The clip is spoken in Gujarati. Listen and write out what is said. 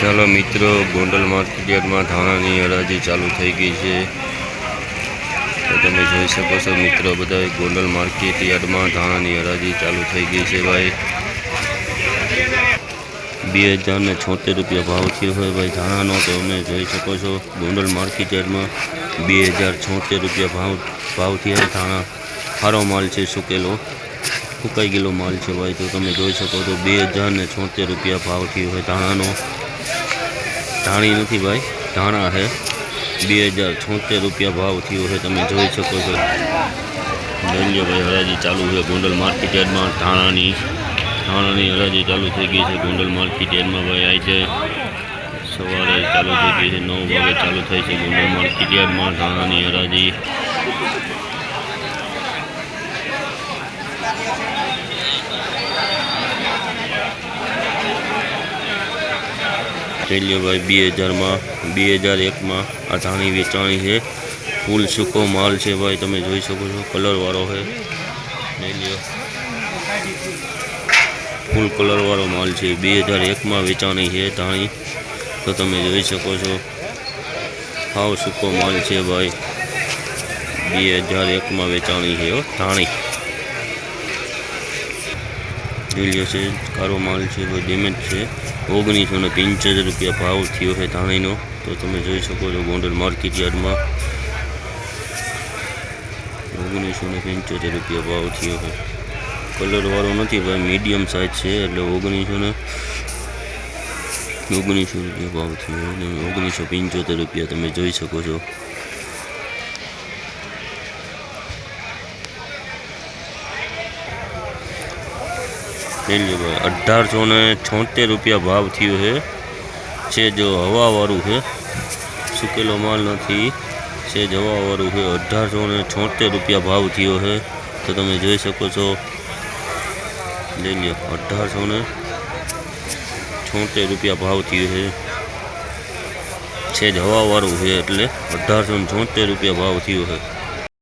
ચાલો મિત્રો, ગોંડલ માર્કેટયાર્ડમાં ધાણાની હરાજી ચાલુ થઈ ગઈ છે. તો તમે જોઈ શકો છો મિત્રો બધા ગોંડલ માર્કેટયાર્ડમાં ધાણાની હરાજી ચાલુ થઈ ગઈ છે ભાઈ. બે હજારને છોતેર રૂપિયા ભાવ થયો હોય ભાઈ ધાણાનો, તો તમે જોઈ શકો છો ગોંડલ માર્કેટયાર્ડમાં બે હજાર છોતેર રૂપિયા ભાવ ભાવ થયા ધાણા સારો માલ છે, સુકેલો ફૂંકાઈ ગયેલો માલ છે ભાઈ. તો તમે જોઈ શકો છો બે હજાર ને છોતેર રૂપિયા ભાવ થયો હોય ધાણાનો. ધાણી નથી ભાઈ, ધાણા છે. બે હજાર છોતેર રૂપિયા ભાવ થયો છે, તમે જોઈ શકો છો. ભાઈ, હરાજી ચાલુ છે ગોંડલ માર્કેટ યાર્ડમાં, ધાણાની ધાણાની હરાજી ચાલુ થઈ ગઈ છે ગોંડલ માર્કેટ યાર્ડમાં ભાઈ આજે સવારે ચાલુ થઈ ગઈ છે, નવ વાગે ચાલુ થઈ છે ગોંડલ માર્કેટ યાર્ડમાં ધાણાની હરાજી. રેલિયો ભાઈ બે હજારમાં, બે હજાર એકમાં આ ધાણી વેચાણી છે. ફૂલ સૂકો માલ છે ભાઈ, તમે જોઈ શકો છો, કલરવાળો છે. રેલિયો ફૂલ કલરવાળો માલ છે. બે હજાર એકમાં વેચાણી છે ધાણી. તો તમે જોઈ શકો છો, હાવ સૂકો માલ છે ભાઈ. બે હજાર એકમાં વેચાણી છે ધાણી. રેલિયો છે, કારો માલ છે ભાઈ ડેમેજ છે. ઓગણીસો ને પંચોતેર રૂપિયા ભાવ થયો છે ધાણીનો. તો તમે જોઈ શકો છો ગોંડલ માર્કેટ યાર્ડમાં. ઓગણીસો ને પંચોતેર રૂપિયા ભાવ થયો છે. કલરવાળો નથી ભાઈ મીડિયમ સાઇઝ છે, એટલે ઓગણીસો ને ઓગણીસો રૂપિયા ભાવ થયો ઓગણીસો પંચોતેર રૂપિયા તમે જોઈ શકો છો. ભાઈ અઢારસો ને છોતેર રૂપિયા ભાવ થયો છે. છે જો હવાવાળું છે. સુકેલો માલ નથી. છે જ હવાવાળું છે. અઢારસો ને છોતેર રૂપિયા ભાવ થયો છે. તો તમે જોઈ શકો છો. લઈ લ્યો. અઢારસો ને છોતેર રૂપિયા ભાવ થયો છે. છે જ હવાવાળું છે એટલે અઢારસો ને છોતેર રૂપિયા ભાવ થયો છે.